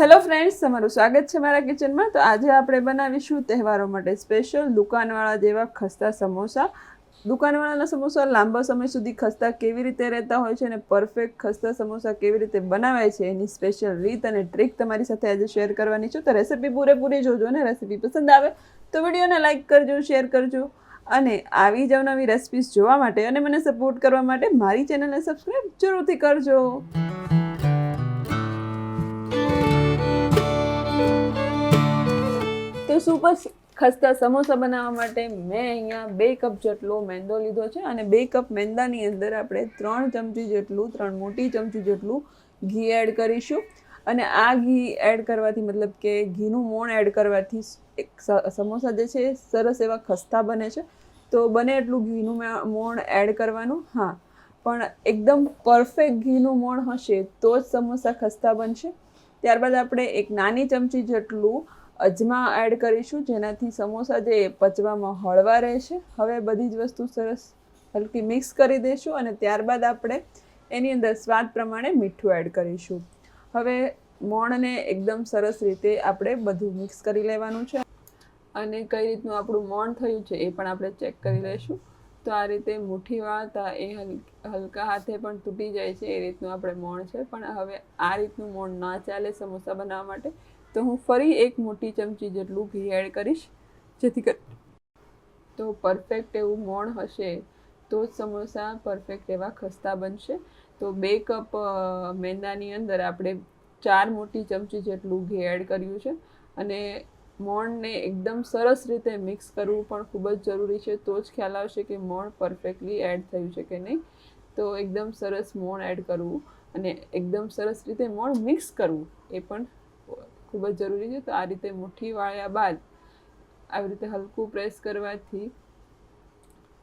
Hello friends તમારું સ્વાગત છે મારા કિચનમાં તો આજે આપણે બનાવીશું તહેવારો માટે સ્પેશિયલ દુકાનવાળા જેવા ખસ્તા સમોસા. દુકાનવાળાના સમોસા લાંબા સમય સુધી ખસ્તા કેવી રીતે રહેતા હોય છે અને પરફેક્ટ ખસ્તા સમોસા કેવી રીતે બનાવાય છે એની સ્પેશિયલ રીત અને ટ્રીક તમારી સાથે આજે શેર કરવાની છું. તો રેસીપી પૂરેપૂરી જોજો અને રેસીપી પસંદ આવે તો વિડીયોને લાઇક કરજો શેર કરજો અને આવી જ નવી રેસિપીસ જોવા માટે અને મને સપોર્ટ કરવા માટે મારી ચેનલને સબસ્ક્રાઈબ જરૂરથી કરજો. તો સુપર ખસ્તા સમોસા બનાવવા માટે મેં અહીંયા બે કપ જેટલો મેંદો લીધો છે અને બે કપ મેંદાની અંદર આપણે ત્રણ ચમચી જેટલું, ત્રણ મોટી ચમચી જેટલું ઘી એડ કરીશું. અને આ ઘી એડ કરવાથી મતલબ કે ઘીનું મોણ એડ કરવાથી એક સમોસા જે છે સરસ એવા ખસ્તા બને છે. તો બને એટલું ઘીનું મોણ એડ કરવાનું. હા, પણ એકદમ પરફેક્ટ ઘીનું મોણ હશે તો જ સમોસા ખસ્તા બનશે. ત્યારબાદ આપણે એક નાની ચમચી જેટલું અજમા એડ કરીશું, જેનાથી સમોસા જે પચવામાં હળવા રહેશે. હવે બધી જ વસ્તુ સરસ હલકી મિક્સ કરી દઈશું અને ત્યારબાદ આપણે એની અંદર સ્વાદ પ્રમાણે મીઠું એડ કરીશું. હવે મોણને એકદમ સરસ રીતે આપણે બધું મિક્સ કરી લેવાનું છે. અને કઈ રીતનું આપણું મોણ થયું છે એ પણ આપણે ચેક કરી લઈશું તો આ રીતે મુઠ્ઠી વાળતા એ હલ, હલકા હાથે પણ તૂટી જાય છે, એ રીતનું આપણે મોણ છે. પણ હવે આ રીતનું મોણ ના ચાલે સમોસા બનાવવા માટે. તો હું ફરી એક મોટી ચમચી જેટલું ઘી એડ કરીશ, જેથી કરી તો પરફેક્ટ એવું મોણ હશે, તો જ સમોસા પરફેક્ટ એવા ખસ્તા બનશે. તો બે કપ મેંદાની અંદર આપણે ચાર મોટી ચમચી જેટલું ઘી એડ કર્યું છે. અને મોણને એકદમ સરસ રીતે મિક્સ કરવું પણ ખૂબ જ જરૂરી છે. તો જ ખ્યાલ આવશે કે મોણ પરફેક્ટલી એડ થયું છે કે નહીં. તો એકદમ સરસ મોણ એડ કરવું અને એકદમ સરસ રીતે મોણ મિક્સ કરવું એ પણ ખૂબ જ જરૂરી છે. તો આ રીતે મુઠ્ઠી વાળ્યા બાદ આવી રીતે હલકું પ્રેસ કરવાથી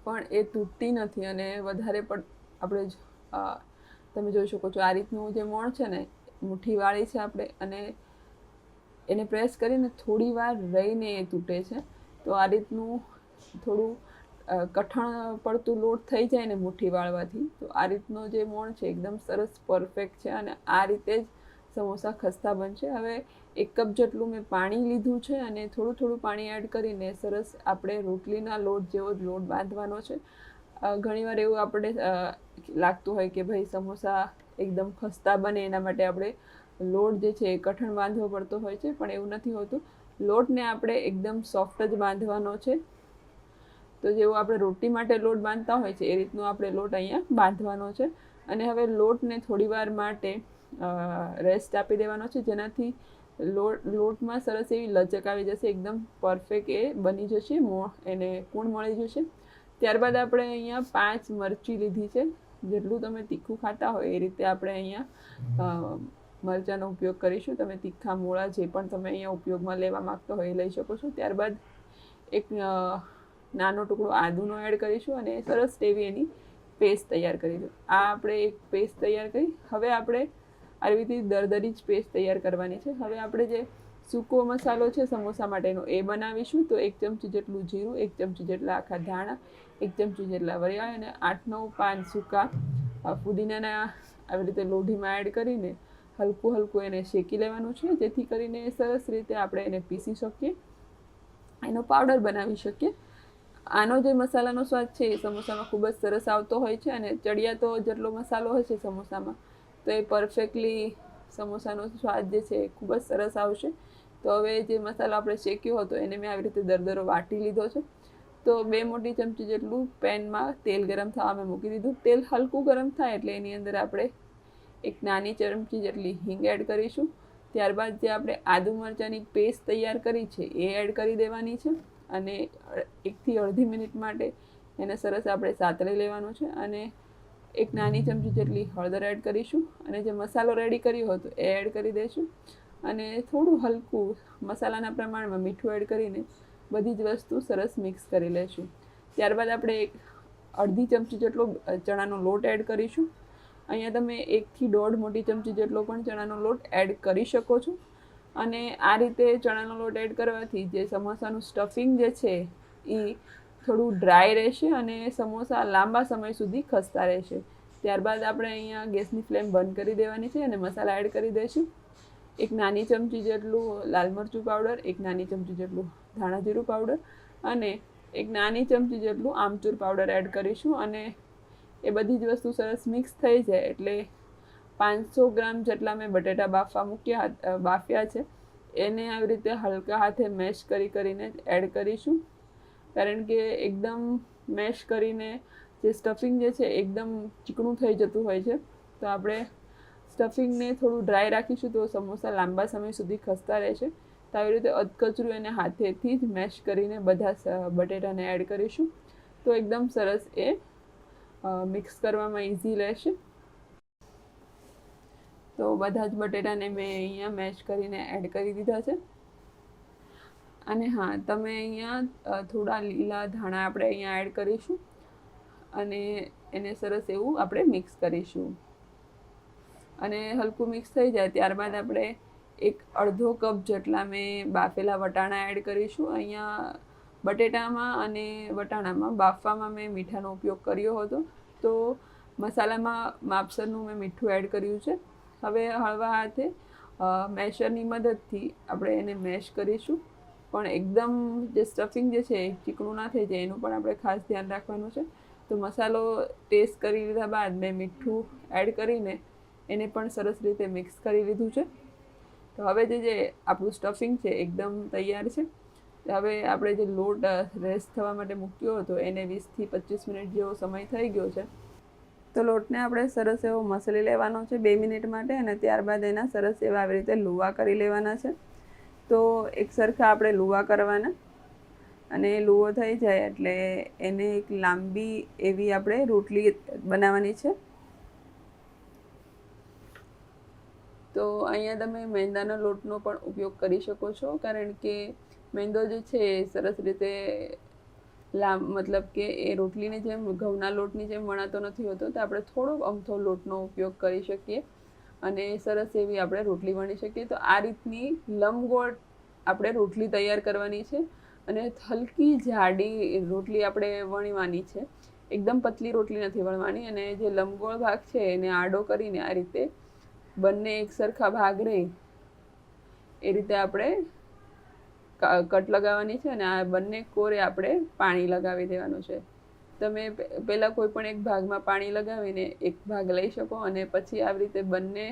પણ એ તૂટતી નથી અને વધારે પણ આપણે તમે જોઈ શકો છો આ રીતનું જે મોણ છે ને, મુઠ્ઠી વાળી છે આપણે અને એને પ્રેસ કરીને થોડી વાર રહીને એ તૂટે છે. તો આ રીતનું થોડું કઠણ પડતું લોટ થઈ જાય ને મુઠ્ઠી વાળવાથી, તો આ રીતનો જે મોણ છે, એકદમ સરસ પરફેક્ટ છે અને આ રીતે જ સમોસા ખસ્તા બનશે. હવે એક કપ જેટલું મેં પાણી લીધું છે અને થોડું થોડું પાણી એડ કરીને સરસ આપણે રોટલીના લોટ જેવો જ લોટ બાંધવાનો છે. ઘણીવાર એવું આપણે લાગતું હોય કે ભાઈ સમોસા એકદમ ખસ્તા બને એના માટે આપણે લોટ જે છે એ કઠણ બાંધવો પડતો હોય છે, પણ એવું નથી હોતું. લોટને આપણે એકદમ સોફ્ટ જ બાંધવાનો છે. તો જેવો આપણે રોટી માટે લોટ બાંધતા હોય છે, એ રીતનો આપણે લોટ અહીંયા બાંધવાનો છે. અને હવે લોટને થોડીવાર માટે રેસ્ટ આપી દેવાનો છે, જેનાથી લોટ, લોટમાં સરસ એવી લચક આવી જશે, એકદમ પરફેક્ટ એ બની જશે એને કૂણ મળી જશે. ત્યારબાદ આપણે અહીંયા પાંચ મરચી લીધી છે. જેટલું તમે તીખું ખાતા હોય એ રીતે આપણે અહીંયા મરચાંનો ઉપયોગ કરીશું. તમે તીખા મૂળા જે પણ તમે અહીંયા ઉપયોગમાં લેવા માગતા હોય એ લઈ શકો છો. ત્યારબાદ એક નાનો ટુકડો આદુનો એડ કરીશું અને સરસ એવી એની પેસ્ટ તૈયાર કરીશું. આ આપણે એક પેસ્ટ તૈયાર કરી. હવે આપણે આવી રીતે દરદરી જ પેસ્ટ તૈયાર કરવાની છે. હવે આપણે જે સૂકો મસાલો છે સમોસા માટેનો એ બનાવીશું. તો એક ચમચી જેટલું જીરું, એક ચમચી જેટલા આખા ધાણા, એક ચમચી જેટલા વરિયા અને આઠ નવ પાન સૂકા પુદીનાના આવી રીતે લોઢીમાં એડ કરીને હલકું હલકું એને શેકી લેવાનું છે. જેથી કરીને સરસ રીતે આપણે એને પીસી શકીએ, એનો પાવડર બનાવી શકીએ. આનો જે મસાલાનો સ્વાદ છે એ સમોસામાં ખૂબ જ સરસ આવતો હોય છે અને ચડિયાતો જેટલો મસાલો હોય છે સમોસામાં તો એ પરફેક્ટલી સમોસાનો સ્વાદ જે છે એ ખૂબ જ સરસ આવશે. તો હવે જે મસાલો આપણે શેક્યો હતો એને મેં આવી રીતે દરદરો વાટી લીધો છે. તો બે મોટી ચમચી જેટલું પેનમાં તેલ ગરમ થવા મેં મૂકી દીધું. તેલ હલકું ગરમ થાય એટલે એની અંદર આપણે એક નાની ચમચી જેટલી હિંગ એડ કરીશું. ત્યારબાદ જે આપણે આદુ મરચાંની પેસ્ટ તૈયાર કરી છે એ એડ કરી દેવાની છે અને એકથી અડધી મિનિટ માટે એને સરસ આપણે સાતળી લેવાનું છે અને એક નાની ચમચી જેટલી હળદર એડ કરીશું અને જે મસાલો રેડી કર્યો હતો એ એડ કરી દઈશું. અને થોડું હલકું મસાલાના પ્રમાણમાં મીઠું એડ કરીને બધી જ વસ્તુ સરસ મિક્સ કરી લઈશું. ત્યારબાદ આપણે એક અડધી ચમચી જેટલો ચણાનો લોટ એડ કરીશું. અહીંયા તમે એકથી દોઢ મોટી ચમચી જેટલો પણ ચણાનો લોટ એડ કરી શકો છો. અને આ રીતે ચણાનો લોટ એડ કરવાથી જે સમોસાનું સ્ટફિંગ જે છે એ થોડું ડ્રાય રહેશે અને સમોસા લાંબા સમય સુધી ખસતા રહેશે. ત્યારબાદ આપણે અહીંયા ગેસની ફ્લેમ બંધ કરી દેવાની છે અને મસાલા એડ કરી દઈશું. એક નાની ચમચી જેટલું લાલ મરચું પાવડર એક નાની ચમચી જેટલું ધાણા જીરું પાવડર અને એક નાની ચમચી જેટલું આમચૂર પાવડર એડ કરીશું અને એ બધી જ વસ્તુ સરસ મિક્સ થઈ જાય એટલે પાંચસો ગ્રામ જેટલા મેં બટેટા બાફવા મૂક્યા બાફ્યા છે. એને આવી રીતે હલકા હાથે મેશ કરી કરીને એડ કરીશું. કારણ કે એકદમ મેશ કરીને જે સ્ટફિંગ જે છે એકદમ ચીકણું થઈ જતું હોય છે. તો આપણે સ્ટફિંગને થોડું ડ્રાય રાખીશું તો સમોસા લાંબા સમય સુધી ખસતા રહેશે. તો આવી રીતે અધકચરું એને હાથેથી જ મેશ કરીને બધા બટેટાને એડ કરીશું. તો એકદમ સરસ એ મિક્સ કરવામાં ઇઝી રહેશે. તો બધા જ બટેટાને મેં અહીંયા મેશ કરીને એડ કરી દીધા છે. અને હા, તમે અહીંયા થોડા લીલા ધાણા આપણે અહીંયા એડ કરીશું અને એને સરસ એવું આપણે મિક્સ કરીશું. અને હલકું મિક્સ થઈ જાય ત્યારબાદ આપણે એક અડધો કપ જેટલા મેં બાફેલા વટાણા એડ કરીશું. અહીંયા બટેટામાં અને વટાણામાં બાફવામાં મેં મીઠાનો ઉપયોગ કર્યો હતો. તો મસાલામાં માપસરનું મેં મીઠું એડ કર્યું છે. હવે હળવા હાથે મેશરની મદદથી આપણે એને મેશ કરીશું. પણ એકદમ જે સ્ટફિંગ જે છે ચીકણું ના થઈ જાય, એનું પણ આપણે ખાસ ધ્યાન રાખવાનું છે. તો મસાલો ટેસ્ટ કરી લીધા બાદ મેં મીઠું એડ કરીને એને પણ સરસ રીતે મિક્સ કરી લીધું છે. તો હવે જે જે આપણું સ્ટફિંગ છે એકદમ તૈયાર છે. હવે આપણે જે લોટ રેસ્ટ થવા માટે મૂક્યો હતો, એને વીસથી પચીસ મિનિટ જેવો સમય થઈ ગયો છે. તો લોટને આપણે સરસ એવો મસળી લેવાનો છે બે મિનિટ માટે અને ત્યારબાદ એના સરસ એવા આવી રીતે લુવા કરી લેવાના છે. તો એક સરખા આપણે લુવા કરવાના. અને લુવો થઈ જાય એટલે એને એક લાંબી એવી આપણે રોટલી બનાવવાની છે. તો અહીંયા તમે મેંદાના લોટનો પણ ઉપયોગ કરી શકો છો. કારણ કે મેંદો જે છે એ સરસ રીતે લાંબ, મતલબ કે એ રોટલીની જેમ ઘઉંના લોટની જેમ વણાતો નથી હોતો. તો આપણે થોડો અમથો લોટનો ઉપયોગ કરી શકીએ. અને સરસ એવી આપણે રોટલી વણી શકીએ. તો આ રીતની લંબગોળ આપણે રોટલી તૈયાર કરવાની છે અને હલકી જાડી રોટલી આપણે વણવાની છે. એકદમ પતલી રોટલી નથી વણવાની અને જે લંબગોળ ભાગ છે એને આડો કરીને આ રીતે બંને એક સરખા ભાગ રહે એ રીતે આપણે કટ લગાવવાની છે અને આ બંને કોરે આપણે પાણી લગાવી દેવાનું છે. તમે પહેલાં કોઈ પણ એક ભાગમાં પાણી લગાવીને એક ભાગ લઈ શકો અને પછી આવી રીતે બંને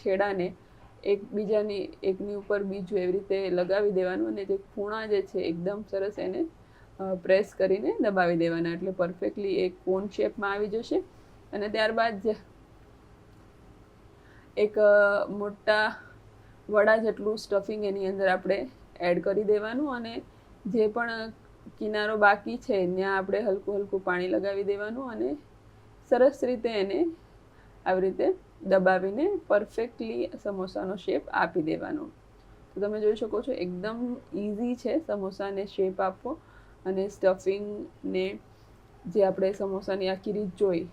છેડાને એકબીજાની એકની ઉપર બીજું એવી રીતે લગાવી દેવાનું અને જે ખૂણા જે છે એકદમ સરસ એને પ્રેસ કરીને દબાવી દેવાના. એટલે પરફેક્ટલી એક કોન શેપમાં આવી જશે. અને ત્યારબાદ એક મોટા વડા જેટલું સ્ટફિંગ એની અંદર આપણે એડ કરી દેવાનું અને જે પણ કિનારો બાકી છે, ત્યાં આપણે હલકું હલકું પાણી લગાવી દેવાનું અને સરસ રીતે એને આવી રીતે દબાવીને પરફેક્ટલી સમોસાનો શેપ આપી દેવાનો. તો તમે જોઈ શકો છો, એકદમ ઇઝી છે સમોસાને શેપ આપવો અને સ્ટફિંગને જે આપણે સમોસાની આખી રીત જોઈ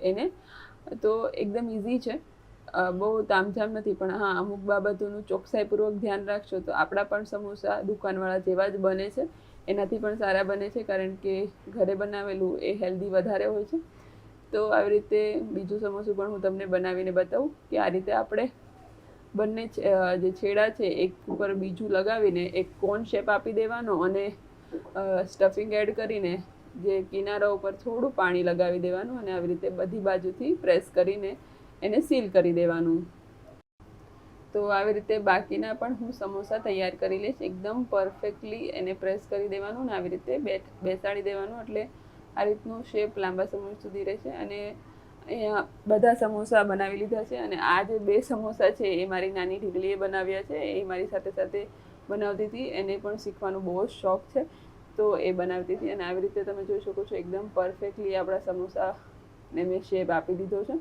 એને, તો એકદમ ઇઝી છે. બહુ તામઝામ નથી, પણ હા, અમુક બાબતોનું ચોકસાઈપૂર્વક ધ્યાન રાખશો તો આપણા પણ સમોસા દુકાનવાળા જેવા જ બને છે. એનાથી પણ સારા બને છે, કારણ કે ઘરે બનાવેલું એ હેલ્ધી વધારે હોય છે. તો આવી રીતે બીજું સમોસું પણ હું તમને બનાવીને બતાવું કે આ રીતે આપણે બંને જે છેડા છે, એક ઉપર બીજું લગાવીને એક કોન શેપ આપી દેવાનો અને સ્ટફિંગ એડ કરીને જે કિનારા ઉપર થોડું પાણી લગાવી દેવાનું અને આવી રીતે બધી બાજુથી પ્રેસ કરીને એને સીલ કરી દેવાનું. તો આવી રીતે બાકીના પણ હું સમોસા તૈયાર કરી લઈશ. એકદમ પરફેક્ટલી એને પ્રેસ કરી દેવાનું અને આવી રીતે બેસાડી દેવાનું. એટલે આ રીતનું શેપ લાંબા સમય સુધી રહેશે. અને અહીંયા બધા સમોસા બનાવી લીધા છે. અને આ જે બે સમોસા છે એ મારી નાની ઢીકલીએ બનાવ્યા છે. એ મારી સાથે સાથે બનાવતી હતી. એને પણ શીખવાનો બહુ જ શોખ છે. તો એ બનાવતી હતી. અને આવી રીતે તમે જોઈ શકો છો, એકદમ પરફેક્ટલી આપણા સમોસાને મેં શેપ આપી દીધો છે.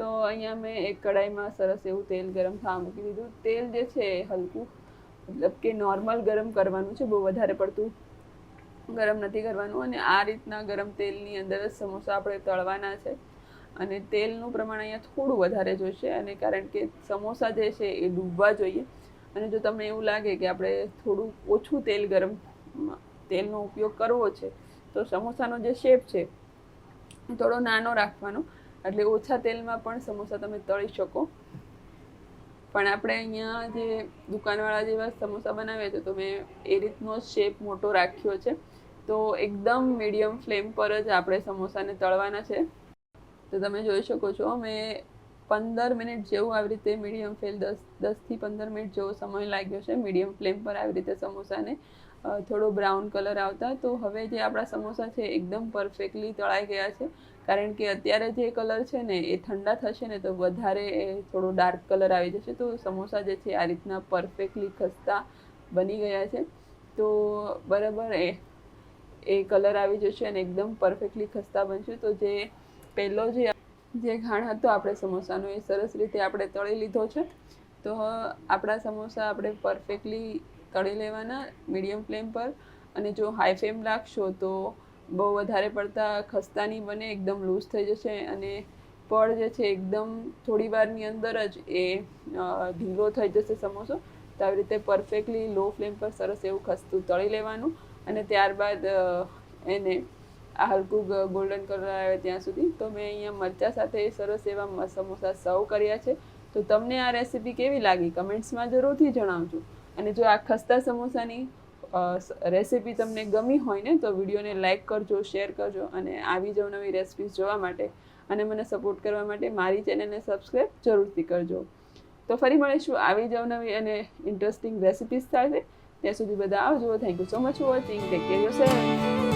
તો અહીંયા મેં એક કડાઈમાં સરસ એવું તેલ ગરમ થવા મૂકી દીધું. તેલ જે છે એ હલકું, મતલબ કે નોર્મલ ગરમ કરવાનું છે, બહુ વધારે પડતું ગરમ નથી કરવાનું. અને આ રીતના ગરમ તેલની અંદર જ સમોસા આપણે તળવાના છે. અને તેલનું પ્રમાણ અહીંયા થોડું વધારે જોઈશે. અને કારણ કે સમોસા જે છે એ ડૂબવા જોઈએ. અને જો તમને એવું લાગે કે આપણે થોડું ઓછું તેલ ગરમ તેલનો ઉપયોગ કરવો છે, તો સમોસાનો જે શેપ છે થોડો નાનો રાખવાનો. એટલે ઓછા તેલમાં પણ સમોસા તમે તળી શકો. પણ આપણે અહીંયા જે દુકાનવાળા જેવા સમોસા બનાવીએ છીએ તો મેં એ રીતનો શેપ મોટો રાખ્યો છે. તો એકદમ મીડિયમ ફ્લેમ પર જ આપણે સમોસાને તળવાના છે. તો તમે જોઈ શકો છો મેં પંદર મિનિટ જેવું આવી રીતે મીડિયમ ફ્લેમ દસ, દસથી પંદર મિનિટ જેવો સમય લાગ્યો છે મીડિયમ ફ્લેમ પર આવી રીતે સમોસાને. થોડો બ્રાઉન કલર આવતા. તો હવે જે આપણા સમોસા છે, એકદમ પરફેક્ટલી તળાઈ ગયા છે. કારણ કે અત્યારે જે કલર છે ને એ ઠંડા થશે ને તો વધારે એ થોડો ડાર્ક કલર આવી જશે. તો સમોસા જે છે, આ રીતના પરફેક્ટલી ખસ્તા બની ગયા છે. તો બરાબર એ એ કલર આવી જશે અને એકદમ પરફેક્ટલી ખસ્તા બનશે. તો જે પહેલો જે જે ઘાણ હતો આપણે સમોસાનો એ સરસ રીતે આપણે તળી લીધો છે. તો આપણા સમોસા આપણે પરફેક્ટલી તળી લેવાના મીડિયમ ફ્લેમ પર. અને જો હાઈ ફ્લેમ રાખશો તો બહુ વધારે પડતા ખસ્તા નહીં બને, એકદમ લૂઝ થઈ જશે અને પડ જે છે એકદમ થોડી વારની અંદર જ એ ઢીલો થઈ જશે સમોસો. તો આવી રીતે પરફેક્ટલી લો ફ્લેમ પર સરસ એવું ખસ્તું તળી લેવાનું અને ત્યારબાદ એને આ હલકું ગોલ્ડન કલર આવે ત્યાં સુધી. તો મેં અહીંયા મરચા સાથે સરસ એવા સમોસા સર્વ કર્યા છે. તો તમને આ રેસીપી કેવી લાગી? કમેન્ટ્સમાં જરૂરથી જણાવજો. અને જો આ ખસ્તા સમોસાની રેસીપી તમને ગમી હોય ને, તો વિડીયોને લાઈક કરજો શેર કરજો અને આવી જ નવી રેસિપીઝ જોવા માટે અને મને સપોર્ટ કરવા માટે મારી ચેનલને સબસ્ક્રાઈબ જરૂરથી કરજો. તો ફરી મળીશું આવી જ નવી અને ઇન્ટરેસ્ટિંગ રેસિપીઝ સાથે. ત્યાં સુધી બધા આવજો. Thank you so much for watching take care your